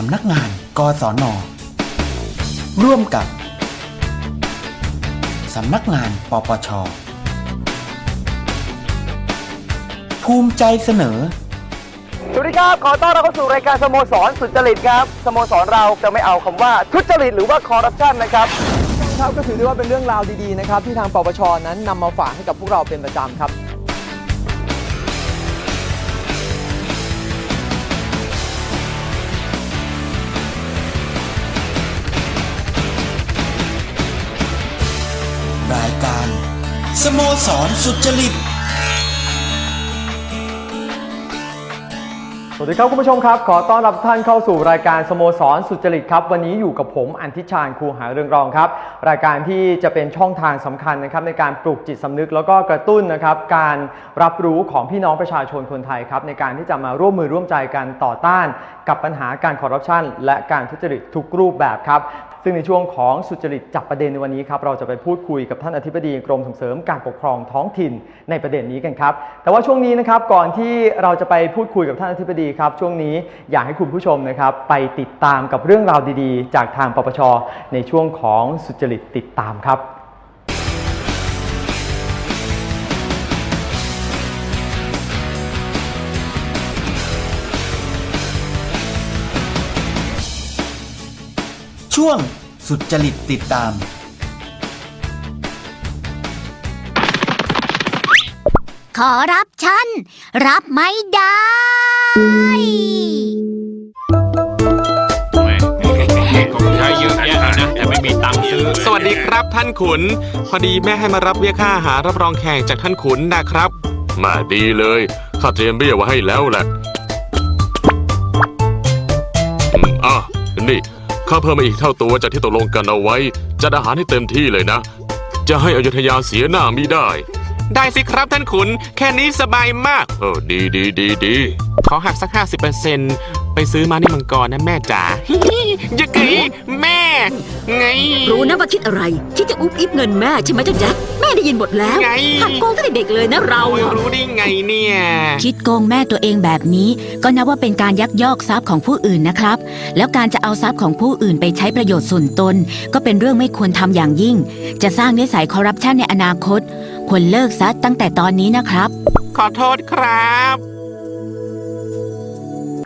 สำนักงานกศนร่วมกับ สำนักงาน ปปช ภูมิใจเสนอ สวัสดีครับ ขอต้อนรับเข้าสู่รายการสโมสรสุจริตครับ สโมสรเราจะไม่เอาคำว่าทุจริตหรือว่าคอร์รัปชันนะครับ ครับก็ถือได้ว่าเป็นเรื่องราวดีๆนะครับที่ทางปปชนั้นนำมาฝากให้กับพวกเราเป็นประจำครับ โมสรสุจริต สวัสดีครับคุณผู้ชมครับ ขอต้อนรับท่านเข้าสู่รายการสโมสรสุจริตครับ วันนี้อยู่กับผมอันทิชาญครูหาเรืองรองครับ รายการที่จะเป็นช่องทางสำคัญนะครับในการปลูกจิตสำนึก แล้วก็กระตุ้นนะครับการรับรู้ของพี่น้องประชาชนคนไทยครับในการที่จะมาร่วมมือร่วมใจกันต่อต้าน กับปัญหาการคอร์รัปชันและการทุจริตทุกรูปแบบครับ ซึ่งในช่วงของสุจริตจับประเด็นในวันนี้ครับเราจะไปพูดคุยกับท่านอธิบดีกรมส่งเสริมการปกครองท้องถิ่นในประเด็นนี้กันครับ แต่ว่าช่วงนี้นะครับก่อนที่เราจะไปพูดคุยกับท่านอธิบดีครับ ช่วงนี้อยากให้คุณผู้ชมนะครับไปติดตามกับเรื่องราวดีๆ จากทางปปชในช่วงของสุจริตติดตามครับ ช่วงสุจริตติดตาม ขอรับฉัน รับไม่ได้ ของใช้เยอะแยะเลยนะแต่ไม่มีตังค์ซื้อสวัสดีครับท่านขุน พอดีแม่ให้มารับเบี้ยค่าอาหารรับรองแขกจากท่านขุนนะครับ มาดีเลยข้าเตรียมเบี้ยไว้ให้แล้วแหละอืมอะนี่ ข้าเพิ่มมาอีกเท่าตัวจากที่ตกลงกันเอาไว้จัดอาหารให้เต็มที่เลยนะ จะให้อยุธยาเสียหน้ามิได้ ได้สิครับท่านขุน แค่นี้สบายมาก เออดีดีดีดี ขอหักสัก 50% ไปซื้อมานี่มังกรนะแม่จ๋ายะกีแม่ ไง รู้นะว่าคิดอะไร คิดจะอุบอิบเงินแม่ใช่ไหมเจ้าแจ็คแม่ได้ยินหมดแล้วไง หักโกงตั้งแต่เด็กเลยนะเราอะรู้ได้ไงเนี่ย คิดโกงแม่ตัวเองแบบนี้ ก็นับว่าเป็นการยักยอกทรัพย์ของผู้อื่นนะครับ แล้วการจะเอาทรัพย์ของผู้อื่นไปใช้ประโยชน์ส่วนตน ก็เป็นเรื่องไม่ควรทำอย่างยิ่ง จะสร้างนิสัยคอร์รัปชันในอนาคต ควรเลิกซะตั้งแต่ตอนนี้นะครับ ขอโทษครับ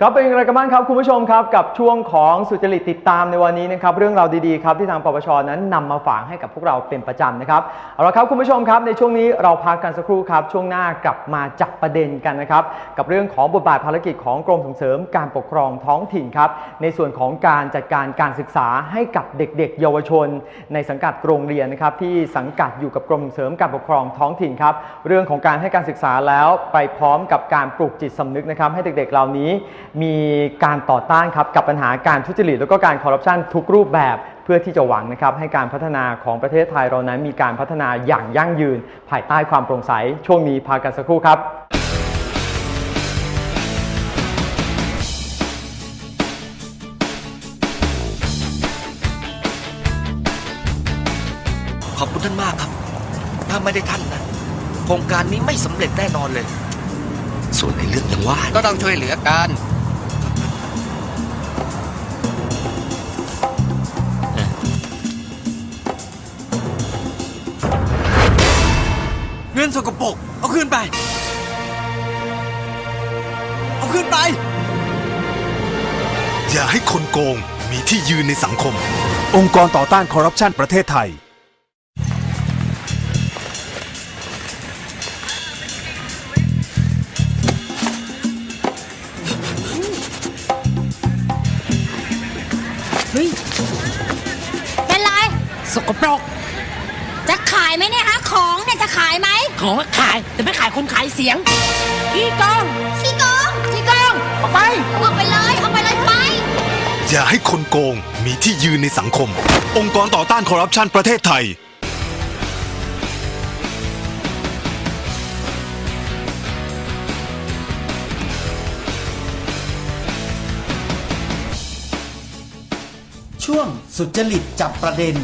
ครับเป็นอย่างไรกันบ้างครับคุณผู้ชมครับกับช่วงของสุจริตติดตามในวันนี้นะครับเรื่องราวดีๆครับที่ทางปปชนั้นนำมาฝากให้กับพวกเราเป็นประจำนะครับเอาละครับคุณผู้ชมครับในช่วงนี้เราพักกันสักครู่ครับช่วงหน้ากลับมาจับประเด็นกันนะครับกับเรื่องของบทบาทภารกิจของกรมส่งเสริมการปกครองท้องถิ่นครับในส่วนของการจัดการการศึกษาให้กับเด็กๆ เยาวชน ในสังกัดโรงเรียนนะครับที่สังกัดอยู่กับกรมส่งเสริมการปกครองท้องถิ่นครับเรื่องของการให้การศึกษาแล้วไปพร้อมกับการปลูกจิตสำนึกนะครับให้เด็กๆเหล่านี้มีการต่อต้านครับกับปัญหาการทุจริตแล้วก็การคอร์รัปชันทุกรูปแบบ เพื่อที่จะหวังนะครับให้การพัฒนาของประเทศไทยเรานั้นมีการพัฒนาอย่างยั่งยืน ภายใต้ความโปร่งใสช่วงนี้พักกันสักครู่ครับขอบคุณท่านมากครับ ถ้าไม่ได้ท่านนะโครงการนี้ไม่สำเร็จแน่นอนเลย ส่วนในเรื่องอยังว่าก็ต้องช่วยเหลือกัน กปรกเอาขึ้นไป เอาขึ้นไป อย่าให้คนโกงมีที่ยืนในสังคม องค์กรต่อต้านคอร์รัปชันประเทศไทย เป็นไร สกปรก จะขายไหมเนี่ยฮะของเนี่ยจะ ขายไหมของขาย แต่ไม่ขายคนขายเสียงขี้โกงขี้โกงขี้โกงออกไป ออกไปเลยออกไปเลยไป อย่าให้คนโกงมีที่ยืนในสังคม องค์กรต่อต้านคอร์รัปชันประเทศไทย ช่วงสุจริตจับประเด็น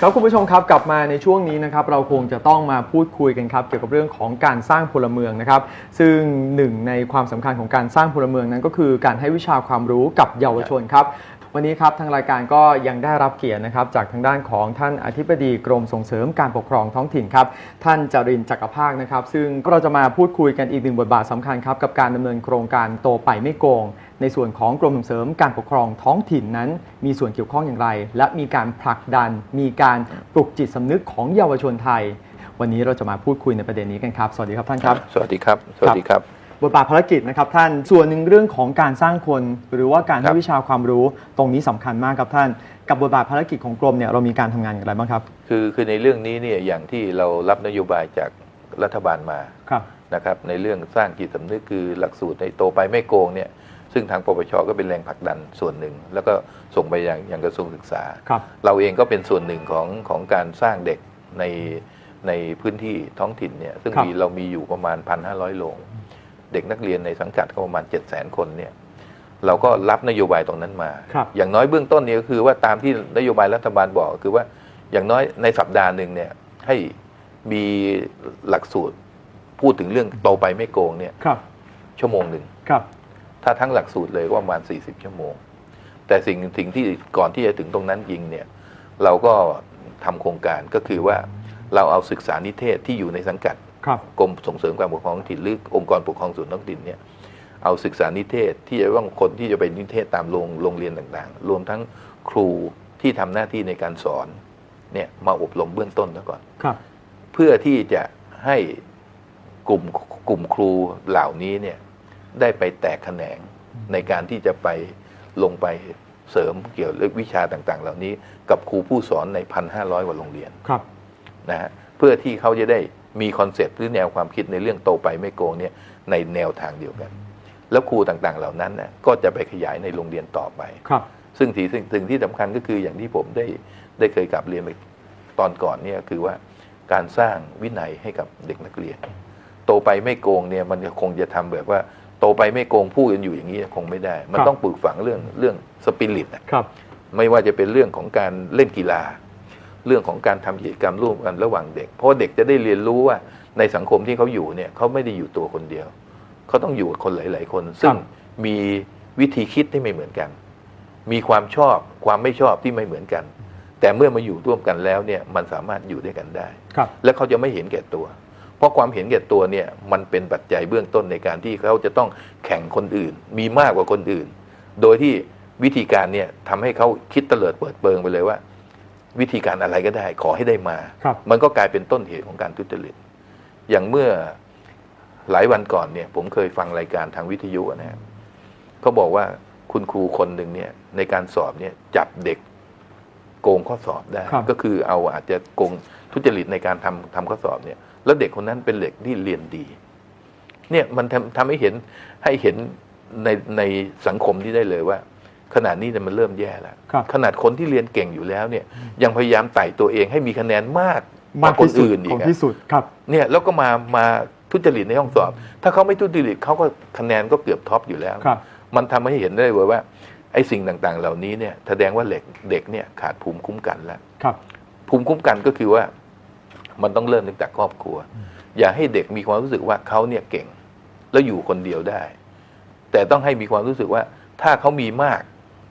ครับคุณผู้ชมครับกลับมาในช่วงนี้นะครับเราคงจะต้องมาพูดคุยกันครับเกี่ยวกับเรื่องของการสร้างพลเมืองนะครับ ซึ่งหนึ่งในความสำคัญของการสร้างพลเมืองนั้นก็คือการให้วิชาความรู้กับเยาวชนครับวันนี้ครับทางรายการก็ยังได้รับเกียรตินะครับจากทางด้านของท่านอธิบดีกรมส่งเสริมการปกครองท้องถิ่นครับท่านจรินทร์จักรภาคนะครับ ซึ่งเราจะมาพูดคุยกันอีกหนึ่งบทบาทสำคัญครับกับการดำเนินโครงการโตไปไม่โกง ในส่วนของกรมส่งเสริมการปกครองท้องถิ่นนั้น มีส่วนเกี่ยวข้องอย่างไร และมีการผลักดัน มีการปลุกจิตสำนึกของเยาวชนไทย วันนี้เราจะมาพูดคุยในประเด็นนี้กันครับ สวัสดีครับท่านครับ สวัสดีครับ สวัสดีครับบทบาทภารกิจนะครับท่านส่วนหนึ่งเรื่องของการสร้างคน หรือว่าการคให้รับวิชาความรู้ตรงนี้สำคัญมากครับท่าน กับบทบาทภารกิจของกรมเนี่ยเรามีการทำงานอย่างไรบ้างครับ คือคือในเรื่องนี้เนี่ยอย่างที่เรารับนโยบายจากรัฐบาลมาครับนะครับในเรื่องสร้างจิตสำนึกคือหลักสูตรในโตไปไม่โกงเนี่ย ซึ่งทางปปชก็เป็นแรงผลักดันส่วนหนึ่ง แล้วก็ส่งไปยังยังกระทรวงศึกษาครับเราเองก็เป็นส่วนหนึ่งของของการสร้างเด็กในในพื้นที่ท้องถิ่นเนี่ยซึ่งครับมีเรามีอยู่ประมาณ 1,500 โรงเด็กนักเรียนในสังกัดก็ประมาณ 700,000 คนเนี่ยเราก็รับนโยบายตรงนั้นมาครับอย่างน้อยเบื้องต้นเนี่ยก็คือว่าตามที่นโยบายรัฐบาลบอกก็คือว่าอย่างน้อยในสัปดาห์หนึ่งเนี่ยให้มีหลักสูตรพูดถึงเรื่องโตไปไม่โกงเนี่ยครับชั่วโมงหนึ่งครับ ถ้าทั้งหลักสูตรเลยก็ประมาณ 40 ชั่วโมง แต่สิ่งสิ่งที่ก่อนที่จะถึงตรงนั้นจริงเนี่ยเราก็ทำโครงการก็คือว่าเราเอาศึกษานิเทศที่อยู่ในสังกัดครับกรมส่งเสริมการปกครองท้องถิ่นหรือองค์กรปกครองส่วนท้องถิ่นเนี่ยเอาศึกษานิเทศที่จะว่างคนที่จะไปนิเทศตามโรงโรงเรียนต่างๆ รวมทั้งครูที่ทำหน้าที่ในการสอนเนี่ยมาอบรมเบื้องต้นซะก่อนครับเพื่อที่จะให้กลุ่มกลุ่มครูเหล่านี้เนี่ย ได้ไปแตกแขนงในการที่จะไปลงไปเสริมเกี่ยวกับวิชาต่างๆ เหล่านี้กับครูผู้สอนในพันห้าร้อยกว่าโรงเรียนครับนะฮะเพื่อที่เขาจะได้มีคอนเซปต์หรือแนวความคิดในเรื่องโตไปไม่โกงเนี่ยในแนวทางเดียวกัน แล้วครูต่างๆเหล่านั้นนะก็จะไปขยายในโรงเรียนต่อไปครับ ซึ่งที่สิ่งสิ่งที่สำคัญก็คืออย่างที่ผมได้ได้เคยกลับเรียนไปตอนก่อนเนี่ยคือว่าการสร้างวินัยให้กับเด็กนักเรียน โตไปไม่โกงเนี่ยมันคงจะทำแบบว่า โตไปไม่โกงพูดกันอยู่อย่างนี้คงไม่ได้ มันครับต้องปลูกฝังเรื่องเรื่องสปิริตอะครับ ไม่ว่าจะเป็นเรื่องของการเล่นกีฬา เรื่องของการทำกิจกรรมร่วมกันระหว่างเด็ก เพราะเด็กจะได้เรียนรู้ว่าในสังคมที่เขาอยู่เนี่ยเขาไม่ได้อยู่ตัวคนเดียว เขาต้องอยู่กับคนหลาย ๆ คน ซึ่งมีวิธีคิดที่ไม่เหมือนกัน มีความชอบความไม่ชอบที่ไม่เหมือนกัน แต่เมื่อมาอยู่ร่วมกันแล้วเนี่ยมันสามารถอยู่ด้วยกันได้ครับและเขาจะไม่เห็นแก่ตัว เพราะความเห็นแก่ตัวเนี่ยมันเป็นปัจจัยเบื้องต้นในการที่เขาจะต้องแข่งคนอื่น มีมากกว่าคนอื่น โดยที่วิธีการเนี่ยทำให้เขาคิดเตลิดเปิดเปิงไปเลยว่า วิธีการอะไรก็ได้ขอให้ได้มาครับมันก็กลายเป็นต้นเหตุของการทุจริตอย่างเมื่อหลายวันก่อนเนี่ย ผมเคยฟังรายการทางวิทยุนะครับเขาบอกว่าคุณครูคนหนึ่งเนี่ย ในการสอบเนี่ยจับเด็กโกงข้อสอบได้ครับก็คือเอาอาจจะโกงทุจริตในการทำทำข้อสอบเนี่ย แล้วเด็กคนนั้นเป็นเด็กที่เรียนดี เนี่ยมันทำทำให้เห็นให้เห็นในในสังคมที่ได้เลยว่า ขนาดนี้เนี่ยมันเริ่มแย่แล้วครับขนาดคนที่เรียนเก่งอยู่แล้วเนี่ย ยังพยายามไต่ตัวเองให้มีคะแนนมากกมากว่าคนที่สุดอื่นอีขอกงอะที่สุดครับเนี่ยแล้วก็มามาทุจริตในห้องสอบ ถ้าเขาไม่ทุจริตเขาก็คะแนนก็เกือบท็อปอยู่แล้วครับมันทำให้เห็นได้เลยว่าไอ้สิ่งต่างๆ เหล่านี้เนี่ยแสดงว่าเด็กเด็กเนี่ยขาดภูมิคุ้มกันแล้วครับภูมิคุ้มกันก็คือว่า มันต้องเริ่มตั้งแต่ครอบครัว อย่าให้เด็กมีความรู้สึกว่าเขาเนี่ยเก่ง แล้วอยู่คนเดียวได้ แต่ต้องให้มีความรู้สึกว่า ถ้าเขามีมาก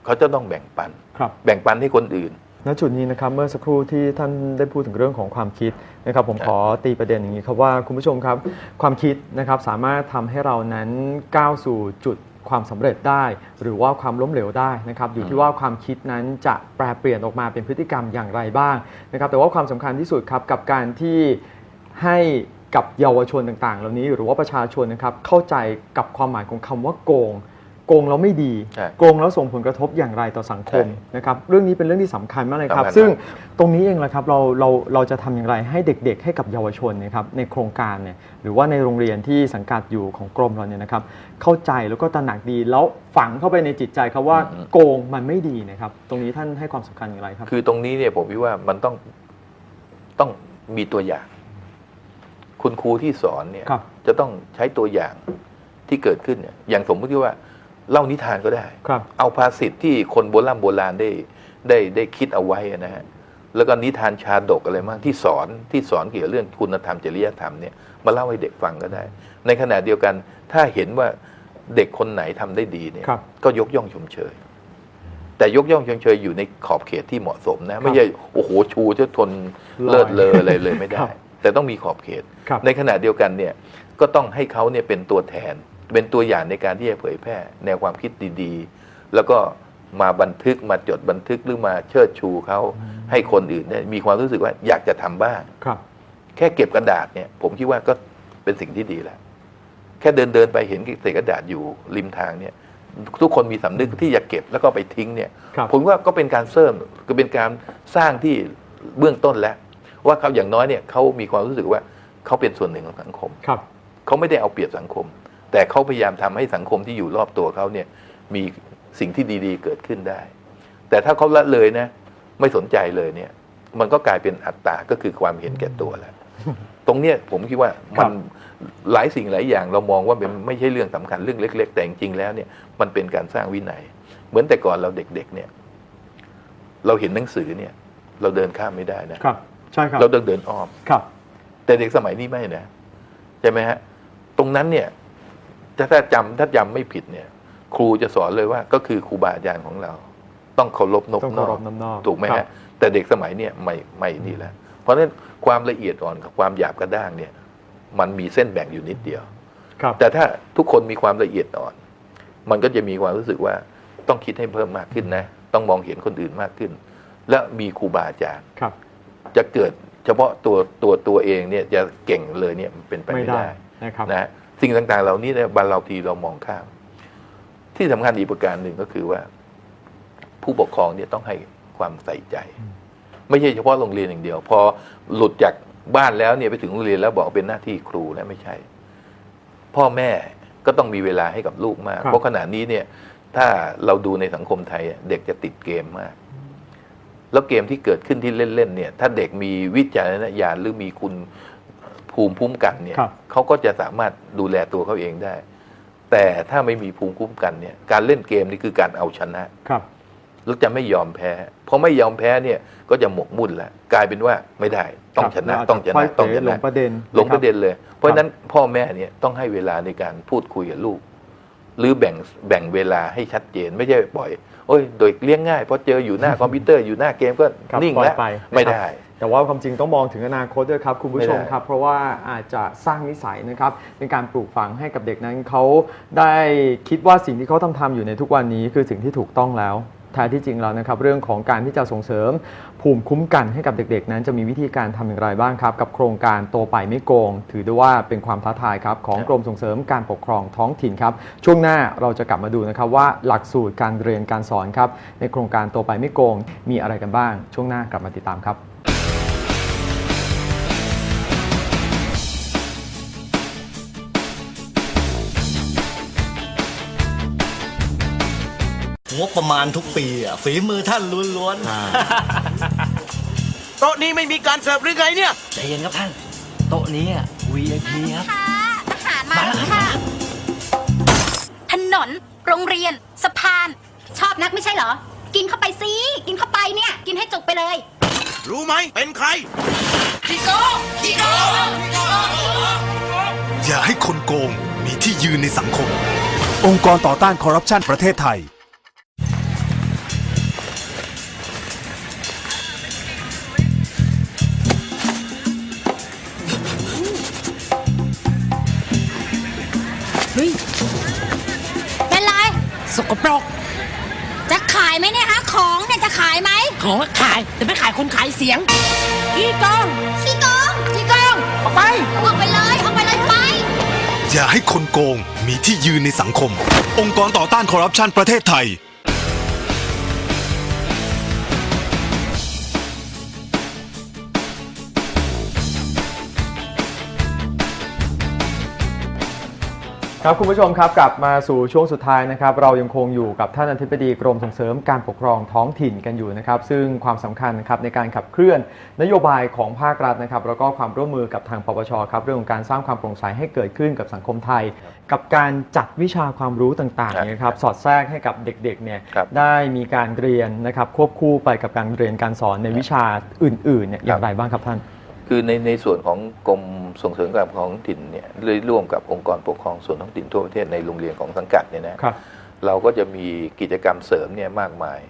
เขาจะต้องแบ่งปันครับแบ่งปันให้คนอื่นณจุดนี้นะครับเมื่อสักครู่ที่ท่านได้พูดถึงเรื่องของความคิดนะครับ ผมขอตีประเด็นอย่างนี้ครับว่าคุณผู้ชมครับ ความคิดนะครับสามารถทำให้เรานั้นก้าวสู่จุด ความสำเร็จได้ หรือว่าความล้มเหลวได้นะครับอยู่ที่ว่าความคิดนั้นจะแปรเปลี่ยนออกมาเป็นพฤติกรรมอย่างไรบ้างนะครับแต่ว่าความสำคัญที่สุดครับกับการที่ให้กับเยาวชนต่างๆ เหล่านี้หรือว่าประชาชนนะครับเข้าใจกับความหมายของคำว่าโกง โกงแล้วไม่ดี ใช่โกงแล้วส่งผลกระทบอย่างไรต่อสังคมใช่นะครับเรื่องนี้เป็นเรื่องที่สำคัญมากเลยครับ สำคัญมาก ซึ่งตรงนี้เองแหละครับเราเราเราจะทำอย่างไรให้เด็กๆ ให้กับเยาวชนนะครับในโครงการเนี่ยหรือว่าในโรงเรียนที่สังกัดอยู่ของกรมเราเนี่ยนะครับเข้าใจแล้วก็ตระหนักดีแล้วฝังเข้าไปในจิตใจครับว่าโกงมันไม่ดีนะครับตรงนี้ท่านให้ความสำคัญอย่างไรครับ คือตรงนี้เนี่ยผมคิดว่ามันต้องต้องมีตัวอย่าง คุณครูที่สอนเนี่ยครับ จะต้องใช้ตัวอย่างที่เกิดขึ้นเนี่ยอย่างสมมติว่า เล่านิทานก็ได้ ครับ เอาภาษิตที่คนโบราณโบราณได้ได้ได้คิดเอาไว้นะฮะแล้วก็นิทานชาดกอะไรมากที่สอนที่สอนเกี่ยวกับเรื่องคุณธรรมจริยธรรมเนี่ยมาเล่าให้เด็กฟังก็ได้ ในขณะเดียวกันถ้าเห็นว่าเด็กคนไหนทำได้ดีเนี่ยครับ ก็ยกย่องชมเชย แต่ยกย่องชมเชยอยู่ในขอบเขตที่เหมาะสมนะไม่ใช่โอ้โหชูจะทนเลิศเลออะไรเลยไม่ได้ ครับแต่ต้องมีขอบเขต ครับ ในขณะเดียวกันเนี่ยก็ต้องให้เขาเนี่ยเป็นตัวแทน เป็นตัวอย่างในการที่จะเผยแพร่แนวความคิดดีๆ แล้วก็มาบันทึกมาจดบันทึกหรือมาเชิดชูเขาให้คนอื่นเนี่ยมีความรู้สึกว่าอยากจะทำบ้างครับ แค่เก็บกระดาษเนี่ยผมคิดว่าก็เป็นสิ่งที่ดีแล้วแค่เดินเดินๆไปเห็นเศษกระดาษอยู่ริมทางเนี่ย ทุกคนมีสำนึกที่จะเก็บแล้วก็ไปทิ้งเนี่ยครับผมว่าก็เป็นการเสริมก็เป็นการสร้างที่เบื้องต้นแล้ว ว่าเขาอย่างน้อยเนี่ยเขามีความรู้สึกว่าเขาเป็นส่วนหนึ่งของสังคมครับเขาไม่ได้เอาเปรียบสังคม แต่เขาพยายามทำให้สังคมที่อยู่รอบตัวเขาเนี่ยมีสิ่งที่ดีๆเกิดขึ้นได้ แต่ถ้าเขาละเลยนะ ไม่สนใจเลยเนี่ย มันก็กลายเป็นอัตตาก็คือความเห็นแก่ตัวแล้ว ตรงเนี้ยผมคิดว่าครัมันบหลายสิ่งหลายอย่างเรามองว่าเป็นไม่ใช่เรื่องสำคัญเรื่องเล็ก ๆ แต่จริงๆแล้วเนี่ยมันเป็นการสร้างวินัย เหมือนแต่ก่อนเราเด็กๆเนี่ย เราเห็นหนังสือเนี่ย เราเดินข้ามไม่ได้นะครับ ใช่ครับ เราต้องเดินอ้อมครับ แต่เด็กสมัยนี้ไม่นะใช่ไหมฮะตรงนั้นเนี่ย ถ้าถ้าจำถ้าจำไม่ผิดเนี่ย ครูจะสอนเลยว่าก็คือครูบาอาจารย์ของเรา ต้องเคารพนบต้องนเคาอรกพน้ำนอกถูกไหมครัฮะบ แต่เด็กสมัยเนี่ยไม่ไม่นี่แหละเพราะฉะนั้นความละเอียดอ่อนกับความหยาบกระด้างเนี่ย มันมีเส้นแบ่งอยู่นิดเดียว ครับ แต่ถ้าทุกคนมีความละเอียดอ่อน มันก็จะมีความรู้สึกว่าต้องคิดให้เพิ่มมากขึ้นนะ ต้องมองเห็นคนอื่นมากขึ้น และมีครูบาอาจารย์ ครับ จะเกิดเฉพาะตัวตัวตัวเองเนี่ยจะเก่งเลยเนี่ยมันเป็นไปไม่ไม่ได้ได้นะครับ นะฮะ สิ่งต่างๆ เหล่านี้เนี่ยบางเราทีเรามองข้าม ที่สำคัญอีกประการหนึ่งก็คือว่า ผู้ปกครองเนี่ยต้องให้ความใส่ใจ ไม่ใช่เฉพาะโรงเรียนอย่างเดียว พอหลุดจากบ้านแล้วเนี่ยไปถึงโรงเรียนแล้วบอกเป็นหน้าที่ครูแล้วไม่ใช่ พ่อแม่ก็ต้องมีเวลาให้กับลูกมากครับเพราะขณะนี้เนี่ย ถ้าเราดูในสังคมไทยอะเด็กจะติดเกมมาก แล้วเกมที่เกิดขึ้นที่เล่นๆเนี่ย ถ้าเด็กมีวิจารณญาณหรือมีคุณ ภูมิคุ้มกันเนี่ยครับเขาก็จะสามารถดูแลตัวเขาเองได้ แต่ถ้าไม่มีภูมิคุ้มกันเนี่ย การเล่นเกมนี่คือการเอาชนะครับแล้วจะไม่ยอมแพ้พอไม่ยอมแพ้เนี่ยก็จะหมกมุ่นแล้วกลายเป็นว่าไม่ได้ต้องชนะครับต้องชแล้วาจนะจะต้องชหลนะงประเด็นหลงประเด็นนเลย เพราะฉะนั้นพ่อแม่เนี่ยต้องให้เวลาในการพูดคุยกับลูก หรือแบ่งแบ่งเวลาให้ชัดเจนไม่ใช่ปล่อยโอ้ยโดยเลี้ยงง่ายเพราะเจออยู่หน้าคอมพิวเตอร์อยู่หน้าเกมก็ครับนิ่งปล่อยแล้วไปไม่นะครับได้ แต่ว่าความจริงต้องมองถึงอนาคตด้วยครับคุณผู้ชมไม่ได้ครับ เพราะว่าอาจจะสร้างนิสัยนะครับเป็นการปลูกฝังให้กับเด็กนั้นเขาได้คิดว่าสิ่งที่เขาทำทำอยู่ในทุกวันนี้คือสิ่งที่ถูกต้องแล้วแท้ที่จริงแล้วนะครับเรื่องของการที่จะส่งเสริม ภูมิคุ้มกันให้กับเด็กๆ นั้นจะมีวิธีการทำอย่างไรบ้างครับ กับโครงการโตไปไม่โกง ถือได้ว่าเป็นความท้าทายครับของกรมส่งเสริมการปกครองท้องถิ่นครับ ช่วงหน้าเราจะกลับมาดูนะครับว่าหลักสูตรการเรียนการสอนครับในโครงการโตไปไม่โกง มีอะไรกันบ้าง ช่วงหน้ากลับมาติดตามครับ งบประมาณทุกปีอะฝีมือท่านล้วนโต๊ะนี้ไม่มีการเสิร์ฟหรือไงเนี่ย ๆใจเย็นครับท่าน โต๊ะนี้อะ VIP ครับอาหารมาแล้วค่ะ ถนน โรงเรียน สะพาน ชอบนักไม่ใช่เหรอ กินเข้าไปสิ กินเข้าไปเนี่ย กินให้จุกไปเลย รู้ไหมเป็นใคร อย่าให้คนโกงมีที่ยืนในสังคม องค์กรต่อต้านคอร์รัปชันประเทศไทย สกปรกจะขายไหมเนี่ยฮะของเนี่ยจะขายไหมของก็ขายแต่ไม่ขายคนขายเสียงขี้โกงขี้โกงขี้โกงออกไปออกไปเลยออกไปเลยไป อย่าให้คนโกงมีที่ยืนในสังคม องค์กรต่อต้านคอร์รัปชันประเทศไทย คครับคุณผู้ชมครับกลับมาสู่ช่วงสุดท้ายนะครับ เรายังคงอยู่กับท่านอธิบดีกรมส่งเสริมการปกครองท้องถิ่นกันอยู่นะครับ ซึ่งความสำคัญนะครับในการขับเคลื่อนนโยบายของภาครัฐนะครับ แล้วก็ความร่วมมือกับทางปปชครับเรื่องของการสร้างความโปร่งใสให้เกิดขึ้นกับสังคมไทย กับการจัดวิชาความรู้ต่างครับๆนะครับสอดแทรกให้กับเด็กๆเนี่ยครับได้มีการเรียนนะครับควบคู่ไปกับการเรียนการสอนในวิชาอื่นๆเนี่ยอย่างไรบ้างครับท่าน คือในในส่วนของกรมส่งเสริมการปกครองท้องถิ่นเนี่ยเลยร่วมกับองค์กรปกครองส่วนท้องถิ่นทั่วประเทศในโรงเรียนของสังกัดเนี่ยนะครับ เราก็จะมีกิจกรรมเสริมเนี่ยมากมาย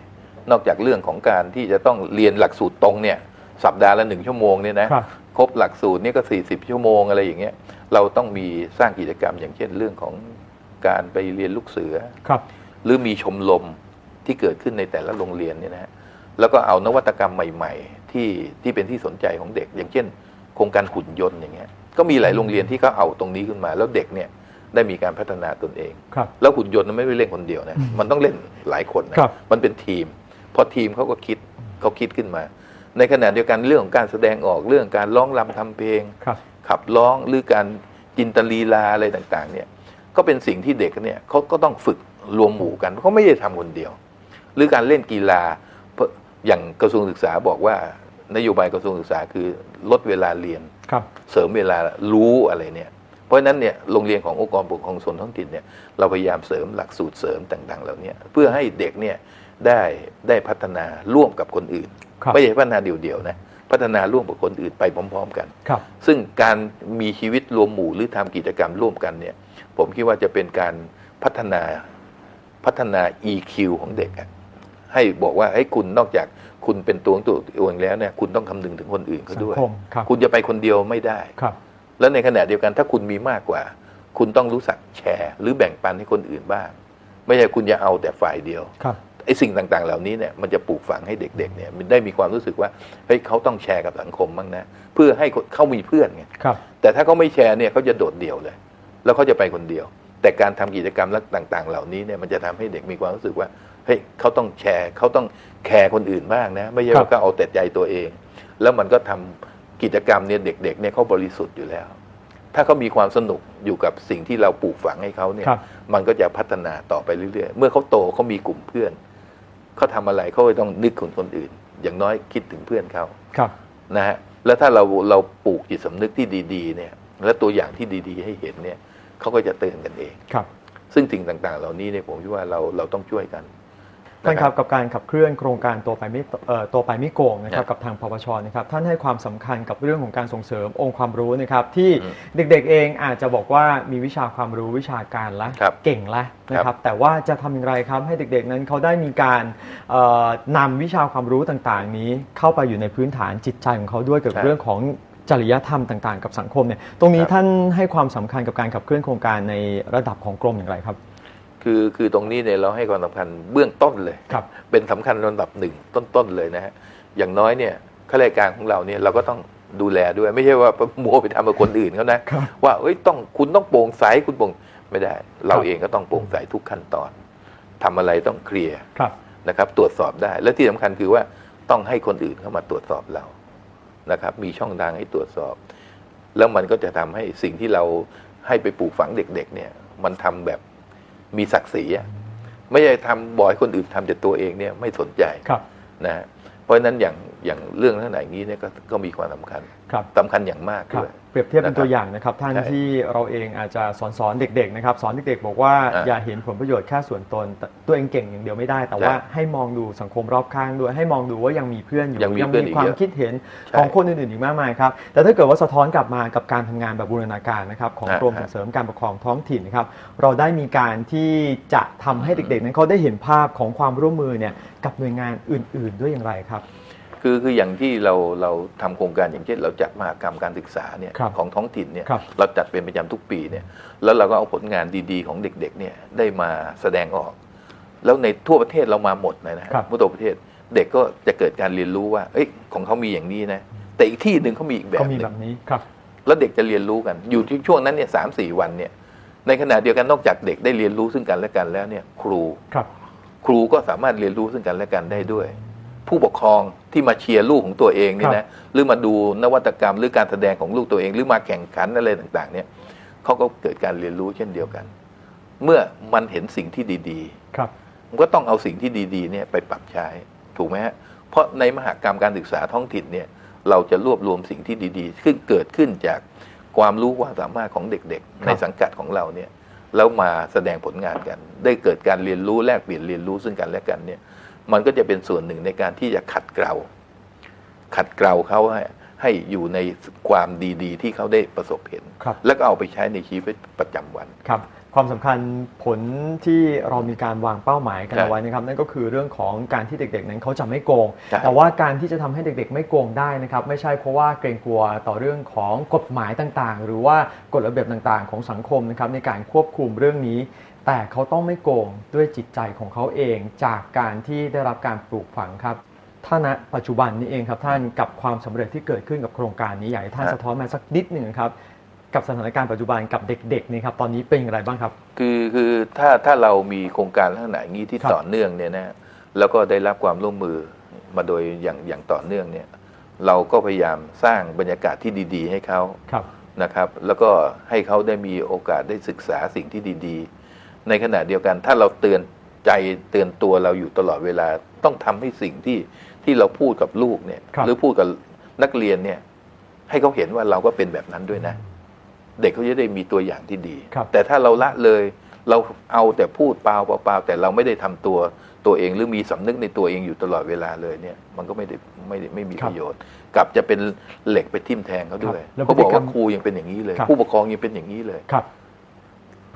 นอกจากเรื่องของการที่จะต้องเรียนหลักสูตรตรงเนี่ยสัปดาห์ละหนึ่งชั่วโมงเนี่ยนะครับ ครบหลักสูตรเนี่ยก็ 40 ชั่วโมงอะไรอย่างเงี้ยเราต้องมีสร้างกิจกรรมอย่างเช่นเรื่องของการไปเรียนลูกเสือ ครับ หรือมีชมรมที่เกิดขึ้นในแต่ละโรงเรียนเนี่ยนะฮะแล้วก็เอานวัตกรรมใหม่ ๆ ที่ที่เป็นที่สนใจของเด็ก อย่างเช่น โครงการหุ่นยนต์อย่างเงี้ยก็มีหลายโรงเรียนที่เขาเอาตรงนี้ขึ้นมา แล้วเด็กเนี่ยได้มีการพัฒนาตนเองครับแล้วหุ่นยนต์มันไม่ได้เล่นคนเดียวนะมันต้องเล่นหลายคนนะครับมันเป็นทีม พอทีมเขาก็คิดเขาคิดขึ้นมา ในขณะเดียวกันเรื่องของการแสดงออกเรื่องการร้องรำทำเพลงครับขับร้องหรือการจินตลีลาอะไรต่างๆเนี่ยก็เป็นสิ่งที่เด็กเนี่ยเขาก็ต้องฝึกรวมหมู่กันเขาไม่ได้ทำคนเดียว หรือการเล่นกีฬาเพราะ อย่างกระทรวงศึกษาบอกว่านโยบายกระทรวงศึกษาคือลดเวลาเรียนครับเสริมเวลารู้อะไรเนี่ย เพราะฉะนั้นเนี่ยโรงเรียนขององค์กรปกครองส่วนท้องถิ่นเนี่ยเราพยายามเสริมหลักสูตรเสริมต่างๆเหล่านี้เพื่อให้เด็กเนี่ยได้ได้พัฒนาร่วมกับคนอื่นครับไม่ใช่พัฒนาเดี่ยวๆนะพัฒนาร่วมกับคนอื่นไปพร้อม ๆ กันครับซึ่งการมีชีวิตรวมหมู่หรือทำกิจกรรมร่วมกันเนี่ยผมคิดว่าจะเป็นการพัฒนาพัฒนา EQ ของเด็กอะ ให้บอกว่าให้ยคุณนอกจากคุณเป็นตัวของตัวเองแล้วเนี่ยคุณต้องคำนึงถึงคนอื่นเขาสังด้วยคมครับ คุณจะไปคนเดียวไม่ได้ ครับ แล้วในขณะเดียวกันถ้าคุณมีมากกว่า คุณต้องรู้สักแชร์ หรือแบ่งปันให้คนอื่นบ้าง ไม่ใช่คุณจะเอาแต่ฝ่ายเดียวครับ ไอ้สิ่งต่างๆ เหล่านี้เนี่ยมันจะปลูกฝังให้เด็กๆเนี่ยมันได้มีความรู้สึกว่าเฮ้ยเขาต้องแชร์กับสังคมบ้างนะเพื่อให้เขามีเพื่อนไง ครับ แต่ถ้าเขาไม่แชร์เนี่ยเขาจะโดดเดี่ยวเลย แล้วเขาจะไปคนเดียว แต่การทำกิจกรรมต่างๆ เหล่านี้เนี่ยมันจะทำให้เด็กมีความรู้สึกว่า เฮ้ยเขาต้องแชร์เขาต้องแคร์คนอื่นบ้างนะ ไม่ใช่ครัว่าบเขาเอาแต่ใจตัวเอง แล้วมันก็ทำกิจกรรมเนี่ยเด็กๆเนี่ยเขาบริสุทธิ์อยู่แล้ว ถ้าเขามีความสนุกอยู่กับสิ่งที่เราปลูกฝังให้เขาเนี่ยครับมันก็จะพัฒนาต่อไปเรื่อยๆ เมื่อเขาโตเขามีกลุ่มเพื่อนเขาทำอะไรเขาก็ต้องนึกถึงคนอื่น อย่างน้อยคิดถึงเพื่อนเขาครับนะฮะแล้วถ้าเราเราปลูกจิตสำนึกที่ดี ๆ เนี่ย และตัวอย่างที่ดี ๆ ให้เห็นเนี่ยเขาก็จะเตือนกันเองครับ ซึ่งสิ่งต่างๆ เหล่านี้เนี่ยผมคิดว่าเราเราต้องช่วยกัน ท่านครับะกับการขับเคลื่อนโครงการตัวไปไม่เอ่อตัวไปไม่โกงนะครับครับกับทางปปชนะครับท่านให้ความสำคัญกับเรื่องของการส่งเสริมองค์ความรู้นะครับที่อืมเด็กๆเองอาจจะบอกว่ามีวิชาความรู้วิชาการละครับเก่งละนะคครัรับบแต่ว่าจะทำอย่างไรครับให้เด็กๆนั้นเขาได้มีการเอ่อนำวิชาความรู้ต่างๆ นี้เข้าไปอยู่ในพื้นฐานจิตใจของเขาด้วยเกี่ยวกับครับเรื่องของจริยธรรมต่างๆ กับสังคมเนี่ยตรงนี้ครับท่านให้ความสำคัญกับการขับเคลื่อนโครงการในระดับของกรมอย่างไรครับ คือคือตรงนี้เนี่ยเราให้ความสำคัญเบื้องต้นเลยครับเป็นสำคัญลำดับหนึ่งต้นๆเลยนะฮะอย่างน้อยเนี่ยข้าราชการของเราเนี่ยเราก็ต้องดูแลด้วย ไม่ใช่ว่ามัวไปทำกับคนอื่นเขานะครับว่าเอ้ยต้องคุณต้องโปร่งใสคุณโปร่งไม่ได้ เราครับเองก็ต้องโปร่งใสทุกขั้นตอนทำอะไรต้องเคลียร์ครับนะครับตรวจสอบได้ และที่สำคัญคือว่าต้องให้คนอื่นเข้ามาตรวจสอบเรานะครับ มีช่องทางให้ตรวจสอบ แล้วมันก็จะทำให้สิ่งที่เราให้ไปปลูกฝังเด็ก ๆ เนี่ย มันทำแบบ มีศักดิ์ศรีอะไม่ใช่ทำบ่อยคนอื่นทำแต่ตัวเองเนี่ยไม่สนใจครับนะฮะ เพราะฉะนั้นอย่างอย่างเรื่องทั้งหลายอย่างนี้เนี่ยก็ก็มีความสำคัญครับสำคัญอย่างมากครับด้วยเปรียบเทียบเป็นนะครับตัวอย่างนะครับท่านใช่ที่เราเองอาจจะสอนสอนเด็กๆนะครับสอนเด็กๆบอกว่าอ่าอย่าเห็นผลประโยชน์แค่ส่วนตนแต่ตัวเองเก่งอย่างเดียวไม่ได้ แต่ใช่ว่าให้มองดูสังคมรอบข้างด้วย ให้มองดูว่ายังมีเพื่อนอยู่ยังมีเพื่อนอีกความเยอะคิดเห็นใช่ของคนอื่นๆอีกมากมายครับแต่ถ้าเกิดว่าสะท้อนกลับมากับการทำงานแบบบูรณาการนะครับของอ่ากรมส่งเสริมการปกครองท้องถิ่นนะครับเราได้มีการที่จะทำให้เด็กๆนั้นเขาได้เห็นภาพของความร่วมมือเนี่ย กับหน่วยงานอื่น ๆ ด้วยอย่างไรครับ คือคืออย่างที่เราเราทำโครงการอย่างเช่น เราจัดมหากรรมการศึกษาเนี่ยครับของท้องถิ่นเนี่ยครับ เราจัดเป็นประจำทุกปีเนี่ยแล้วเราก็เอาผลงานดีๆ ของเด็กๆเนี่ยได้มาแสดงออก แล้วในทั่วประเทศเรามาหมดเลยนะฮะครับทั่วประเทศเด็กก็จะเกิดการเรียนรู้ว่า เอ้ยของเขามีอย่างนี้นะแต่อีกที่หนึ่งเขามีอีกแบบก็หมีนึ่แบงบนี้ครับ แล้วเด็กจะเรียนรู้กัน อยู่ที่ช่วงนั้นเนี่ยสามสี่วันเนี่ย ในขณะเดียวกันนอกจากเด็กได้เรียนรู้ซึ่งกันและกันแล้วเนี่ย ครูครับ ครูก็สามารถเรียนรู้ซึ่งกันและกันได้ด้วย ผู้ปกครองที่มาเชียร์ลูกของตัวเองนี่ครันะบหรือมาดูนวัตกรรมหรือการแสดงของลูกตัวเองหรือมาแข่งขันอะไรต่างๆ เนี่ยเขาก็เกิดการเรียนรู้เช่นเดียวกัน เมื่อมันเห็นสิ่งที่ดีครับๆมันก็ต้องเอาสิ่งที่ดีๆเนี่ยไปปรับใช้ ถูกไหมฮะเพราะในมหากรรมการศึกษาท้องถิ่นเนี่ยเราจะรวบรวมสิ่งที่ดีๆขึ้นเกิดขึ้นจากความรู้ความสามารถของเด็กๆ ในสังกัดของเราเนี่ย แล้วมาแสดงผลงานกัน ได้เกิดการเรียนรู้แลกเปลี่ยนเรียนรู้ซึ่งกันและกันเนี่ย มันก็จะเป็นส่วนหนึ่งในการที่จะขัดเกลาขัดเกลาเขาให้ ให้อยู่ในความดีๆ ที่เขาได้ประสบเห็นครับแล้วก็เอาไปใช้ในชีวิตประจำวันครับ ความสำคัญผลที่เรามีการวางเป้าหมายกันใช่เอาไว้นะครับ นั่นก็คือเรื่องของการที่เด็กๆ นั้นเขาจะไม่โกงใช่แต่ว่าการที่จะทำให้เด็กๆ ไม่โกงได้นะครับ ไม่ใช่เพราะว่าเกรงกลัวต่อเรื่องของกฎหมายต่างๆ หรือว่ากฎระเบียบต่างๆ ของสังคมนะครับในการควบคุมเรื่องนี้แต่เขาต้องไม่โกงด้วยจิตใจของเขาเองจากการที่ได้รับการปลูกฝังครับ ท่าณปัจจุบันนี้เองครับท่านกับความสำเร็จที่เกิดขึ้นกับโครงการนี้อยากให้ท่านครับสะท้อนมาสักนิดหนึ่งครับกับสถานการณ์ปัจจุบันกับเด็กๆนี่ครับตอนนี้เป็นอย่างไรบ้างครับ คือคือถ้าถ้าเรามีโครงการลักษณะอย่างนี้ที่ครับต่อเนื่องเนี่ยนะแล้วก็ได้รับความร่วมมือมาโดยอย่างอย่างต่อเนื่องเนี่ยเราก็พยายามสร้างบรรยากาศที่ดี ๆ ให้เขาครับนะครับ แล้วก็ให้เขาได้มีโอกาสได้ศึกษาสิ่งที่ดีๆ ในขณะเดียวกันถ้าเราเตือนใจเตือนตัวเราอยู่ตลอดเวลาต้องทำให้สิ่งที่ ที่เราพูดกับลูกเนี่ยครับหรือพูดกับนักเรียนเนี่ย ให้เขาเห็นว่าเราก็เป็นแบบนั้นด้วยนะ เด็กเขาจะได้มีตัวอย่างที่ดีครับแต่ถ้าเราละเลยเราเอาแต่พูดเปล่าเปล่าๆแต่เราไม่ได้ทำตัวตัวเองหรือมีสำนึกในตัวเองอยู่ตลอดเวลาเลยเนี่ย มันก็ไม่ได้ไม่ได้ไม่มีครัปบระโยชน์ กลับจะเป็นเหล็กไปทิ่มแทงเขาด้วยครับแล้วเขาบอกพฤติกรรว่ามครูยังเป็นอย่างนี้เลยครับผู้ปกครองยังเป็นอย่างนี้เลยครับ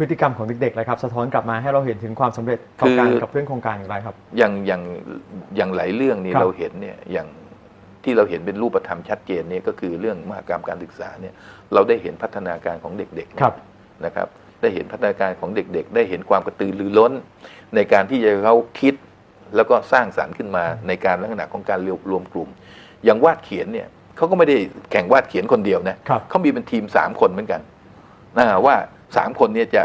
พฤติกรรมของเด็กๆเลยครับ สะท้อนกลับมาให้เราเห็นถึงความสำเร็จต่อคือการกับเรื่องโครงการอย่างไรครับ อย่างอย่างอย่างหลายเรื่องนี่ครับ เราเห็นเนี่ยอย่างที่เราเห็นเป็นรูปธรรมชัดเจนเนี่ยก็คือเรื่องมหากรรมการศึกษาเนี่ยเราได้เห็นพัฒนาการของเด็กๆ ครับ นะครับได้เห็นพัฒนาการของเด็กๆ ได้เห็นความกระตือรือร้น ในการที่จะเขาคิดแล้วก็สร้างสารรค์ขึ้นมาในการลักษณะของการรวมรวมกลุ่ม อย่างวาดเขียนเนี่ยเขาก็ไม่ได้แข่งวาดเขียนคนเดียวนะครับ เขามีเป็นทีมสามคนเหมือนกันนะว่า สามคนเนี่ยจะ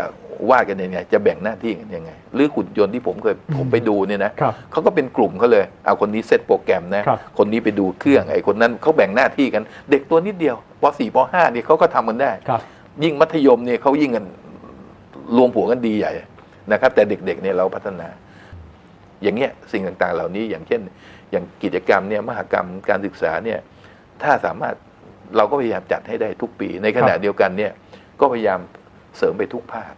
วาดกันยังไงจะแบ่งหน้าที่กันยังไง หรือหุ่นยนต์ที่ผมเคยผมไปดูเนี่ยนะครับเขาก็เป็นกลุ่มเขาเลย เอาคนนี้เซตโปรแกรมนะครับ คนนี้ไปดูเครื่องไอ้คนนั้นเขาแบ่งหน้าที่กัน เด็กตัวนิดเดียวป .4 ป .5 เนี่ยเขาก็ทำกันได้ ครับ ยิ่งมัธยมเนี่ยเขายิ่งกันรวมหัวกันดีใหญ่นะครับ แต่เด็กๆเนี่ยเราพัฒนา อย่างเงี้ยสิ่งต่างๆ เหล่านี้อย่างเช่น อย่างกิจกรรมเนี่ยมหกรรมการศึกษาเนี่ยถ้าสามารถเราก็พยายามจัดให้ได้ทุกปี ในขณะครับเดียวกันเนี่ยก็พยายาม เสริมไปทุกภาค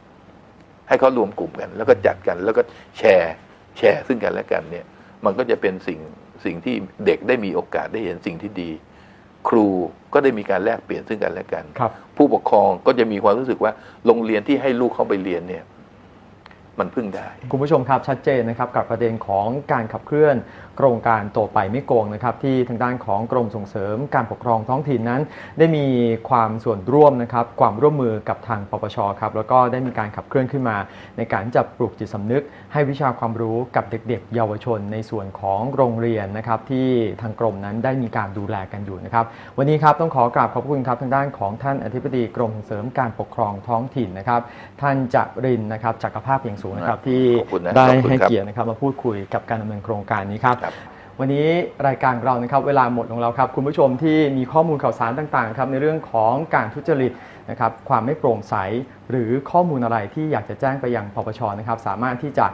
ให้เขารวมกลุ่มกัน แล้วก็จัดกันแล้วก็แชร์แชร์ซึ่งกันและกันเนี่ย มันก็จะเป็นสิ่งสิ่งที่เด็กได้มีโอกาสได้เห็นสิ่งที่ดี ครูก็ได้มีการแลกเปลี่ยนซึ่งกันและกันครับผู้ปกครองก็จะมีความรู้สึกว่าโรงเรียนที่ให้ลูกเขาไปเรียนเนี่ยมันพึ่งได้ คุณผู้ชมครับชัดเจนนะครับกับประเด็นของการขับเคลื่อน โครงการโตไปไม่โกงนะครับที่ทางด้านของกรมส่งเสริมการปกครองท้องถิ่นนั้น ได้มีความส่วนร่วมนะครับความร่วมมือกับทางปปชครับแล้วก็ได้มีการขับเคลื่อนขึ้นมา ในการที่จะปลูกจิตสำนึก ให้วิชาความรู้กับเด็กๆ เยาวชน ในส่วนของโรงเรียนนะครับที่ทางกรมนั้นได้มีการดูแลกันอยู่นะครับวันนี้ครับต้องขอกราบขอบพระคุณครับทางด้านของท่านอธิบดีกรมส่งเสริมการปกครองท้องถิ่นนะครับท่านจรินทร์นะครับจักรภาพเพียงสูงนะครับที่ขอบคุณนะได้ขอบคุณให้ครับเกียรตินะครับมาพูดคุยกับการดำเนินโครงการนี้ครับครับวันนี้รายการของเรานะครับเวลาหมดลงแล้วครับคุณผู้ชมที่มีข้อมูลข่าวสารต่างๆครับในเรื่องของการทุจริตนะครับความไม่โปร่งใส หรือข้อมูลอะไรที่อยากจะแจ้งไปยังปปชนะครับสามารถที่จะ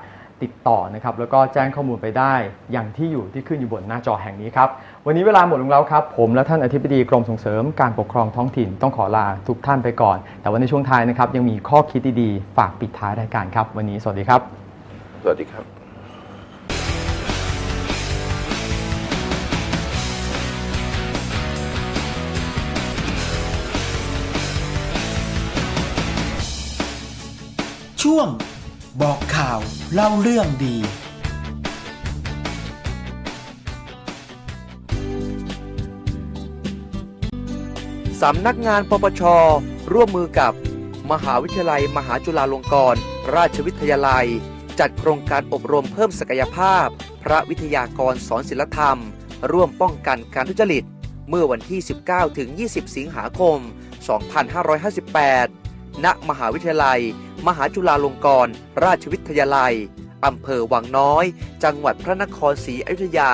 ติดต่อนะครับแล้วก็แจ้งข้อมูลไปได้อย่างที่อยู่ที่ขึ้นอยู่บนหน้าจอแห่งนี้ครับวันนี้เวลาหมดลงแล้วครับผมและท่านอธิบดีกรมส่งเสริมการปกครองท้องถิ่นต้องขอลาทุกท่านไปก่อน แต่ว่าในช่วงท้ายนะครับยังมีข้อคิดดีๆฝากปิดท้ายรายการครับวันนี้สวัสดีครับ สวัสดีครับ ช่วง บอกข่าวเล่าเรื่องดี สำนักงานปปช ร่วมมือกับ มหาวิทยาลัย มหาจุฬาลงกรณราชวิทยาลัย จัดโครงการอบรมเพิ่มศักยภาพ พระวิทยากรสอนศิลธรรม ร่วมป้องกันการทุจริต เมื่อวันที่ 19 ถึง 20 สิงหาคม 2558 ณมหาวิทยาลัย มหาจุฬาลงกรณราชวิทยาลัย อำเภอวังน้อย จังหวัดพระนครศรีอยุธยา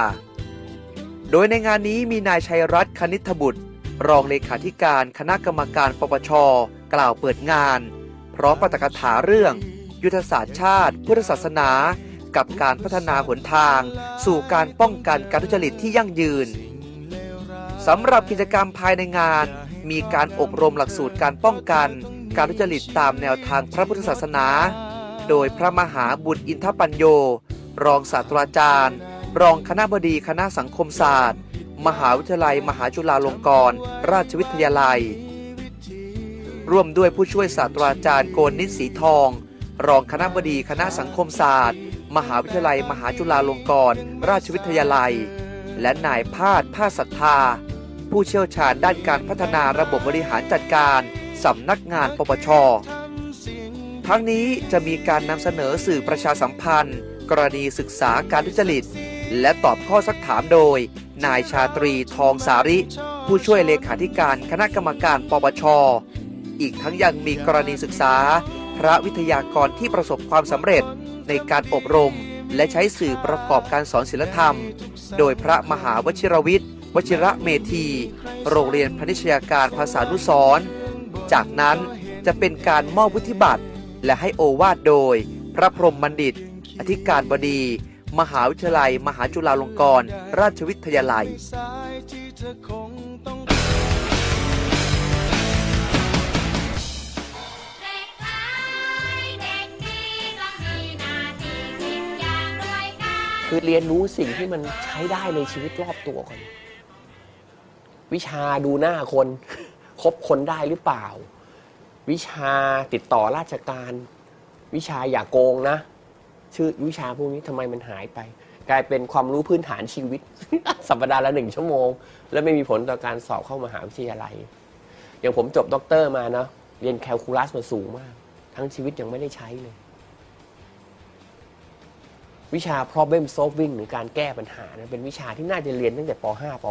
โดยในงานนี้มีนายชัยรัตน์คณิตบุตร รองเลขาธิการคณะกรรมการปปช กล่าวเปิดงาน พร้อมปาฐกถาเรื่อง ยุทธศาสตร์ชาติ พุทธศาสนา กับการพัฒนาหนทาง สู่การป้องกันการทุจริตที่ยั่งยืนสำหรับกิจกรรมภายในงาน มีการอบรมหลักสูตรการป้องกัน การทุจริตตามแนวทางพระพุทธศาสนา โดยพระมหาบุตรอินทปัญโย รองศาสตราจารย์ รองคณะบดีคณะสังคมศาสตร์ มหาวิทยาลัย มหาจุฬาลงกรณราชวิทยาลัย ร่วมด้วยผู้ช่วยศาสตราจารย์โกนนิตสีทอง รองคณะบดีคณะสังคมศาสตร์ มหาวิทยาลัย มหาจุฬาลงกรณราชวิทยาลัย และนายพาดภาสศรัทธา ผู้เชี่ยวชาญด้านการพัฒนาระบบบริหารจัดการ สำนักงานปปช ทั้งนี้จะมีการนำเสนอสื่อประชาสัมพันธ์ กรณีศึกษาการทุจริต และตอบข้อสักถามโดย นายชาตรีทองสาริ ผู้ช่วยเลขาธิการคณะกรรมการปปช อีกทั้งยังมีกรณีศึกษา พระวิทยากรที่ประสบความสำเร็จในการอบรมและใช้สื่อประกอบการสอนศิลธรรม โดยพระมหาวชิรวิทย์ วชิระเมธี โรงเรียนพนิชยาการภาษานุสร จากนั้นจะเป็นการมอบวุฒิบัตร และให้โอวาทโดย พระพรหมบัณฑิต อธิการบดี มหาวิทยาลัย มหาจุฬาลงกรณราชวิทยาลัย คือเรียนรู้สิ่งที่มันใช้ได้ในชีวิตรอบตัวก่อนวิชาดูหน้าคน คบคนได้หรือเปล่า วิชาติดต่อราชการ วิชาอย่าโกงนะ ชื่อวิชาพวกนี้ทำไมมันหายไป กลายเป็นความรู้พื้นฐานชีวิต สัปดาห์ละหนึ่งชั่วโมง แล้วไม่มีผลต่อการสอบเข้ามหาวิทยาลัย อย่างผมจบด็อกเตอร์มาเนาะเรียนแคลคูลัสมาสูงมาก ทั้งชีวิตยังไม่ได้ใช้เลยวิชา problem solving หรือการแก้ปัญหานะเป็นวิชาที่น่าจะเรียนตั้งแต่ป .5 ป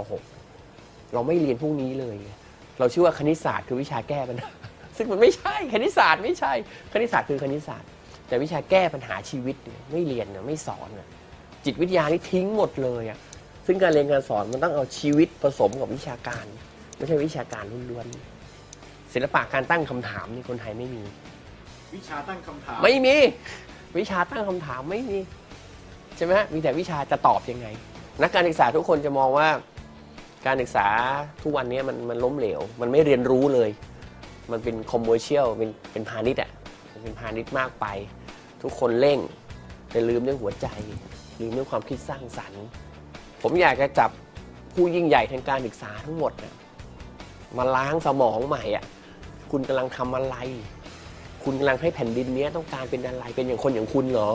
.6 เราไม่เรียนพวกนี้เลย เราเชื่อว่าคณิตศาสตร์คือวิชาแก้ปัญหา ซึ่งมันไม่ใช่คณิตศาสตร์ไม่ใช่ คณิตศาสตร์คือคณิตศาสตร์ แต่วิชาแก้ปัญหาชีวิตเนี่ยไม่เรียนนะไม่สอนนะจิตวิทยานี่ทิ้งหมดเลยอะซึ่งการเรียนการสอนมันต้องเอาชีวิตผสมกับวิชาการ ไม่ใช่วิชาการล้วนๆศิลปะการตั้งคำถามนี่คนไทยไม่มี วิชาตั้งคำถาม ไม่มี วิชาตั้งคำถามไม่มีใช่ไหมฮะมีแต่วิชาจะตอบยังไง นักการศึกษาทุกคนจะมองว่า การศึกษาทุกวันนี้มันมันล้มเหลว มันไม่เรียนรู้เลย มันเป็นคอมเมอร์เชียลเป็นเป็นพาณิชย์อะมันเป็นพาณิชย์มากไป ทุกคนเร่ง แต่ลืมเรื่องหัวใจ ลืมเรื่องความคิดสร้างสรรค์ ผมอยากจะจับผู้ยิ่งใหญ่ทางการศึกษาทั้งหมดนะมาล้างสมองใหม่อะคุณกำลังทำอะไร คุณกำลังให้แผ่นดินนี้ต้องการเป็นอะไรเป็นอย่างคนอย่างคุณเหรอ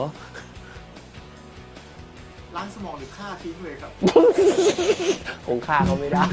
ล้างสมองหรือฆ่าทิ้งเลยครับ คงฆ่าเขาไม่ได้